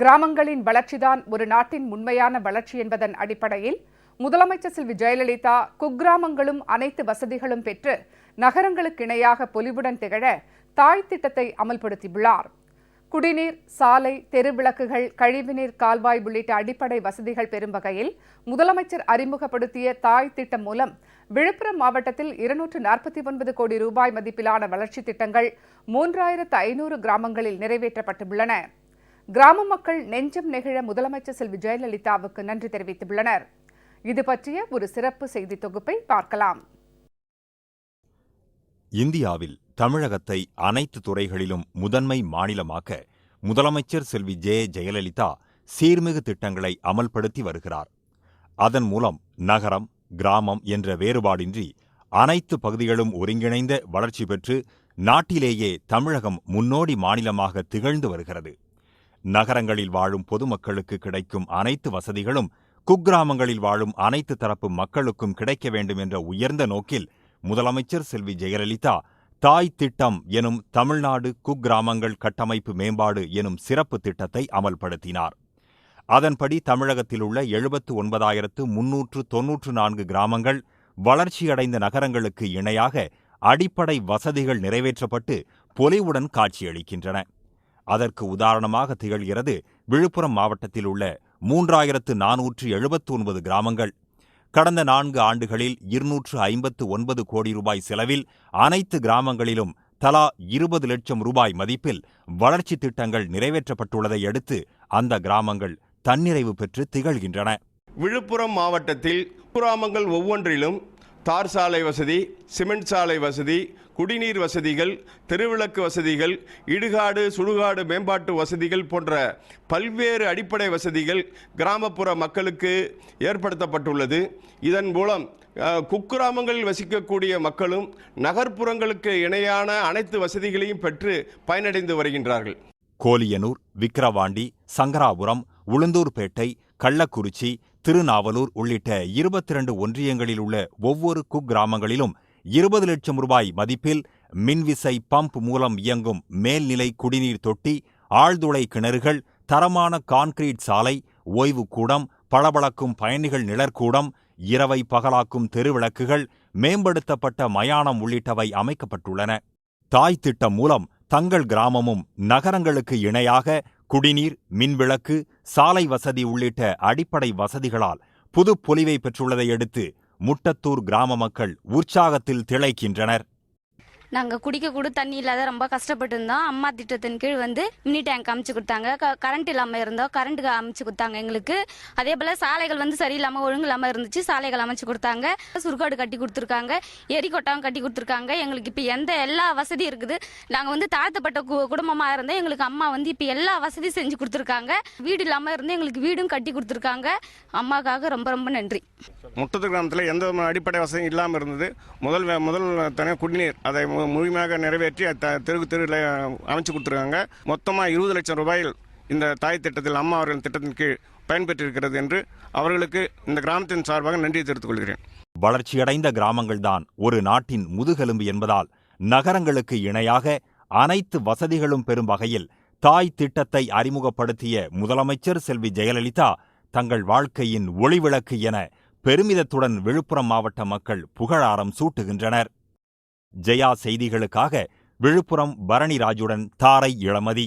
கிராமங்களின் வளர்ச்சிதான் ஒரு நாட்டின் உண்மையான வளர்ச்சி என்பதன் அடிப்படையில் முதலமைச்சர் செல்வி ஜெயலலிதா குக்கிராமங்களும் அனைத்து வசதிகளும் பெற்று நகரங்களுக்கு இணையாக பொலிவுடன் திகழ தாய் திட்டத்தை அமல்படுத்தியுள்ளார். குடிநீர் சாலை தெருவிளக்குகள் கழிவுநீர் கால்வாய் உள்ளிட்ட அடிப்படை வசதிகள் பெறும் வகையில் முதலமைச்சர் அறிமுகப்படுத்திய தாய் திட்டம் மூலம் விழுப்புரம் மாவட்டத்தில் இருநூற்று நாற்பத்தி ஒன்பது கோடி ரூபாய் மதிப்பிலான வளர்ச்சித் திட்டங்கள் மூன்றாயிரத்து ஐநூறு கிராமங்களில் நிறைவேற்றப்பட்டுள்ளன. கிராம மக்கள் நெஞ்சம் நெகிழ முதலமைச்சர் செல்வி ஜெயலலிதாவுக்கு நன்றி தெரிவித்துள்ளனர். இது பற்றிய ஒரு சிறப்பு செய்தி தொகுப்பை பார்க்கலாம். இந்தியாவில் தமிழகத்தை அனைத்து துறைகளிலும் முதன்மை மாநிலமாக்க முதலமைச்சர் செல்வி ஜே ஜெயலலிதா சீர்மிகு திட்டங்களை அமல்படுத்தி வருகிறார். அதன் மூலம் நகரம் கிராமம் என்ற வேறுபாடின்றி அனைத்து பகுதிகளும் ஒருங்கிணைந்த வளர்ச்சி பெற்று நாட்டிலேயே தமிழகம் முன்னோடி மாநிலமாக திகழ்ந்து வருகிறது. நகரங்களில் வாழும் பொதுமக்களுக்கு கிடைக்கும் அனைத்து வசதிகளும் குக்கிராமங்களில் வாழும் அனைத்து தரப்பு மக்களுக்கும் கிடைக்க வேண்டும் என்ற உயர்ந்த நோக்கில் முதலமைச்சர் செல்வி ஜெயலலிதா தாய் திட்டம் எனும் தமிழ்நாடு குக்கிராமங்கள் கட்டமைப்பு மேம்பாடு எனும் சிறப்பு திட்டத்தை அமல்படுத்தினார். அதன்படி தமிழகத்தில் உள்ள எழுபத்து ஒன்பதாயிரத்து முன்னூற்று தொன்னூற்று நான்கு கிராமங்கள் வளர்ச்சியடைந்த நகரங்களுக்கு இணையாக அடிப்படை வசதிகள் நிறைவேற்றப்பட்டு பொலிவுடன் காட்சியளிக்கின்றன. அதற்கு உதாரணமாக திகழ்கிறது விழுப்புரம் மாவட்டத்தில் உள்ள மூன்றாயிரத்து நானூற்று எழுபத்து ஒன்பது கிராமங்கள். கடந்த நான்கு ஆண்டுகளில் இருநூற்று ஐம்பத்து ஒன்பது கோடி ரூபாய் செலவில் அனைத்து கிராமங்களிலும் தலா இருபது லட்சம் ரூபாய் மதிப்பில் வளர்ச்சித் திட்டங்கள் நிறைவேற்றப்பட்டுள்ளதை அடுத்து அந்த கிராமங்கள் தன்னிறைவு பெற்று திகழ்கின்றன. விழுப்புரம் மாவட்டத்தில் கிராமங்கள் ஒவ்வொன்றிலும் தார் சாலை வசதி சிமெண்ட் சாலை வசதி குடிநீர் வசதிகள் தெருவிளக்கு வசதிகள் இடுகாடு சுடுகாடு மேம்பாட்டு வசதிகள் போன்ற பல்வேறு அடிப்படை வசதிகள் கிராமப்புற மக்களுக்கு ஏற்படுத்தப்பட்டுள்ளது. இதன் மூலம் குக்கிராமங்களில் வசிக்கக்கூடிய மக்களும் நகர்ப்புறங்களுக்கு இணையான அனைத்து வசதிகளையும் பெற்று பயனடைந்து வருகின்றார்கள். கோலியனூர் விக்கிரவாண்டி சங்கராபுரம் உளுந்தூர்பேட்டை கள்ளக்குறிச்சி திருநாவலூர் உள்ளிட்ட இருபத்தி இரண்டு ஒன்றியங்களில் உள்ள ஒவ்வொரு குக்கிராமங்களிலும் இருபது லட்சம் ரூபாய் மதிப்பில் மின்விசை பம்ப் மூலம் இயங்கும் மேல்நிலை குடிநீர் தொட்டி ஆழ்துளை கிணறுகள் தரமான கான்கிரீட் சாலை ஓய்வு கூடம் பளபளக்கும் பயணிகள் நிழற்கூடம் இரவை பகலாக்கும் தெருவிளக்குகள் மேம்படுத்தப்பட்ட மயானம் உள்ளிட்டவை அமைக்கப்பட்டுள்ளன. தாய் திட்டம் மூலம் தங்கள் கிராமமும் நகரங்களுக்கு இணையாக குடிநீர் மின்விளக்கு சாலை வசதி உள்ளிட்ட அடிப்படை வசதிகளால் புது பொலிவை பெற்றுள்ளதை அடுத்து முட்டத்தூர் கிராம மக்கள் உற்சாகத்தில் திளைக்கின்றனர். நாங்கள் குடிக்க கூட தண்ணி இல்லாத ரொம்ப கஷ்டப்பட்டு இருந்தோம் அம்மா திட்டத்தின் கீழ் வந்து மினி டேங்க் அமைச்சு கொடுத்தாங்க. க- கரண்ட் இல்லாமல் இருந்தோம். கரண்ட்டுக்கு அமைச்சு கொடுத்தாங்க எங்களுக்கு. அதே போல் சாலைகள் வந்து சரியில்லாமல் ஒழுங்கு இல்லாமல் இருந்துச்சு. சாலைகள் அமைச்சு கொடுத்தாங்க. சுருக்காடு கட்டி கொடுத்துருக்காங்க. எரி கொட்டாவும் கட்டி கொடுத்துருக்காங்க. எங்களுக்கு இப்போ எந்த எல்லா வசதியும் இருக்குது. நாங்கள் வந்து தாழ்த்தப்பட்ட கு- இருந்தோம். எங்களுக்கு அம்மா வந்து இப்போ எல்லா வசதியும் செஞ்சு கொடுத்துருக்காங்க. வீடு இல்லாமல் இருந்து எங்களுக்கு வீடும் கட்டி கொடுத்துருக்காங்க. அம்மாக்காக ரொம்ப ரொம்ப நன்றி. முட்டத்து கிராமத்தில் எந்த அடிப்படை வசதியும் இல்லாமல் இருந்தது. முதல் முதல் தனியாக குடிநீர் அதை முழுமையாக நிறைவேற்றி த- தெருக்கு தெருவில் அமைச்சு கொடுத்துருக்காங்க. மொத்தமாக இருபது லட்சம் ரூபாயில் இந்த தாய் திட்டத்தில் அம்மா அவர்களின் திட்டத்தின் கீழ் பயன்பெற்றிருக்கிறது என்று அவர்களுக்கு இந்த கிராமத்தின் சார்பாக நன்றி தெரிவித்துக் கொள்கிறேன். வளர்ச்சியடைந்த கிராமங்கள்தான் ஒரு நாட்டின் முதுகெலும்பு என்பதால் நகரங்களுக்கு இணையாக அனைத்து வசதிகளும் பெறும் வகையில் தாய் திட்டத்தை அறிமுகப்படுத்திய முதலமைச்சர் செல்வி ஜெயலலிதா தங்கள் வாழ்க்கையின் ஒளிவிளக்கு என பெருமிதத்துடன் விழுப்புரம் மாவட்ட மக்கள் புகழாரம் சூட்டுகின்றனர். ஜெயா செய்திகளுக்காக விழுப்புரம் பரணிராஜுடன் தாரை இளமதி.